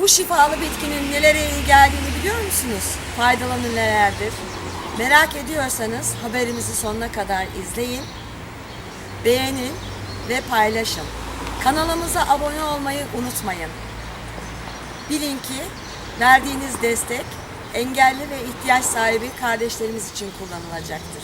Bu şifalı bitkinin nelere iyi geldiğini biliyor musunuz? Faydaları nelerdir? Merak ediyorsanız haberimizi sonuna kadar izleyin, beğenin ve paylaşın. Kanalımıza abone olmayı unutmayın. Bilin ki verdiğiniz destek engelli ve ihtiyaç sahibi kardeşlerimiz için kullanılacaktır.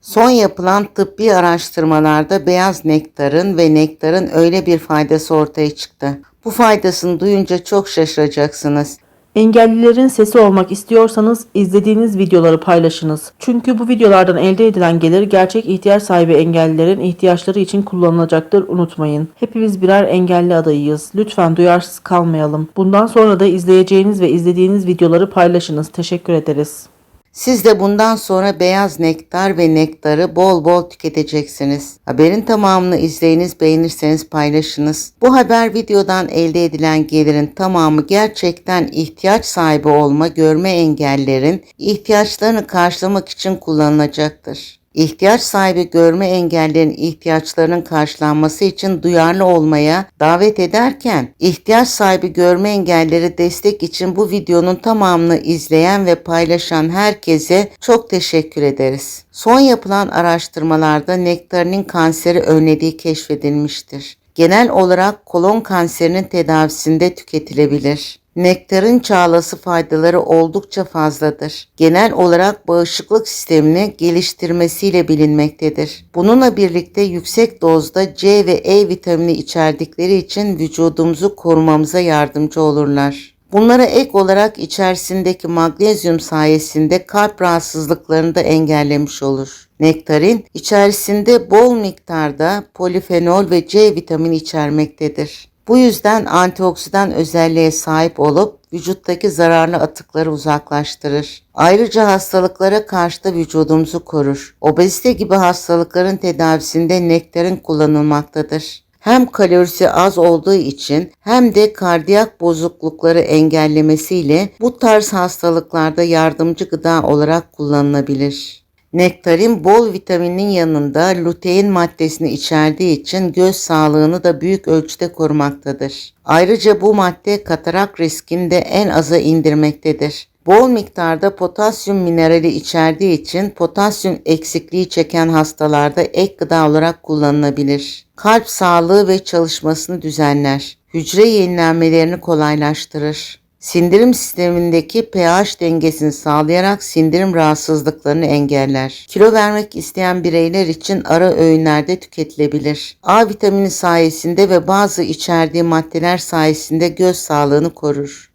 Son yapılan tıbbi araştırmalarda beyaz nektarın ve nektarın öyle bir faydası ortaya çıktı. Bu faydasını duyunca çok şaşıracaksınız. Engellilerin sesi olmak istiyorsanız izlediğiniz videoları paylaşınız. Çünkü bu videolardan elde edilen gelir gerçek ihtiyaç sahibi engellilerin ihtiyaçları için kullanılacaktır unutmayın. Hepimiz birer engelli adayıyız. Lütfen duyarsız kalmayalım. Bundan sonra da izleyeceğiniz ve izlediğiniz videoları paylaşınız. Teşekkür ederiz. Siz de bundan sonra beyaz nektar ve nektarı bol bol tüketeceksiniz. Haberin tamamını izleyiniz, beğenirseniz paylaşınız. Bu haber videodan elde edilen gelirin tamamı gerçekten ihtiyaç sahibi olma, görme engellerin ihtiyaçlarını karşılamak için kullanılacaktır. İhtiyaç sahibi görme engellerin ihtiyaçlarının karşılanması için duyarlı olmaya davet ederken, ihtiyaç sahibi görme engelleri destek için bu videonun tamamını izleyen ve paylaşan herkese çok teşekkür ederiz. Son yapılan araştırmalarda nektarinin kanseri önlediği keşfedilmiştir. Genel olarak kolon kanserinin tedavisinde tüketilebilir. Nektarın çağlası faydaları oldukça fazladır. Genel olarak bağışıklık sistemini geliştirmesiyle bilinmektedir. Bununla birlikte yüksek dozda C ve E vitamini içerdikleri için vücudumuzu korumamıza yardımcı olurlar. Bunlara ek olarak içerisindeki magnezyum sayesinde kalp rahatsızlıklarını da engellemiş olur. Nektarin içerisinde bol miktarda polifenol ve C vitamini içermektedir. Bu yüzden antioksidan özelliğe sahip olup vücuttaki zararlı atıkları uzaklaştırır. Ayrıca hastalıklara karşı da vücudumuzu korur. Obezite gibi hastalıkların tedavisinde nektarin kullanılmaktadır. Hem kalorisi az olduğu için hem de kardiyak bozuklukları engellemesiyle bu tarz hastalıklarda yardımcı gıda olarak kullanılabilir. Nektarin bol vitaminin yanında lutein maddesini içerdiği için göz sağlığını da büyük ölçüde korumaktadır. Ayrıca bu madde katarak riskini de en aza indirmektedir. Bol miktarda potasyum minerali içerdiği için potasyum eksikliği çeken hastalarda ek gıda olarak kullanılabilir. Kalp sağlığı ve çalışmasını düzenler. Hücre yenilenmelerini kolaylaştırır. Sindirim sistemindeki pH dengesini sağlayarak sindirim rahatsızlıklarını engeller. Kilo vermek isteyen bireyler için ara öğünlerde tüketilebilir. A vitamini sayesinde ve bazı içerdiği maddeler sayesinde göz sağlığını korur.